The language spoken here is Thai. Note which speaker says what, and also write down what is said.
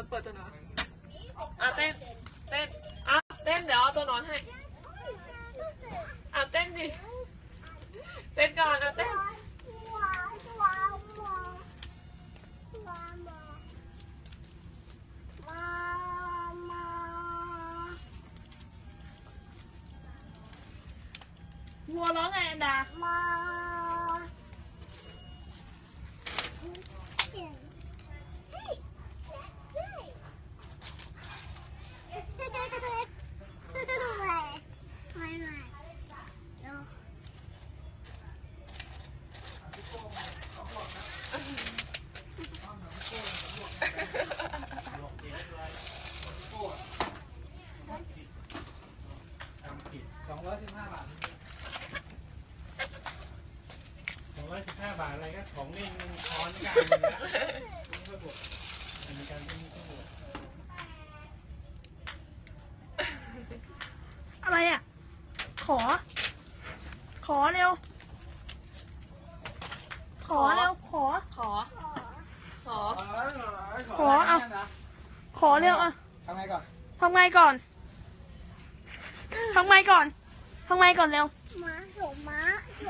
Speaker 1: อนเปิดตัวนอนอ่ะเต้นเต้นอ่ะเต้นเดี๋ยวเอาตัวนอนให้อ่ะเต้นดิเต้นก่อนอ่ะเต้น
Speaker 2: วัวร้อ
Speaker 3: สองร้อยสิบห้าบาทสองร้อยสิบห้าบาทอะไรก็ของเล่นมันช้อนกันนะมันก็บวกอันนี้การเล่นมันก็บวก
Speaker 2: อะไรอะ ขอ ขอเร็ว ขอเร็ว ขอ
Speaker 1: ขอ ขอ
Speaker 2: ขอเอา ขอเร็วอะ
Speaker 3: ทำไงก่อน
Speaker 2: ทำไงก่อนทำไงก่อน ทำไงก่อนเร็ว
Speaker 4: ม้าโถม้าโถ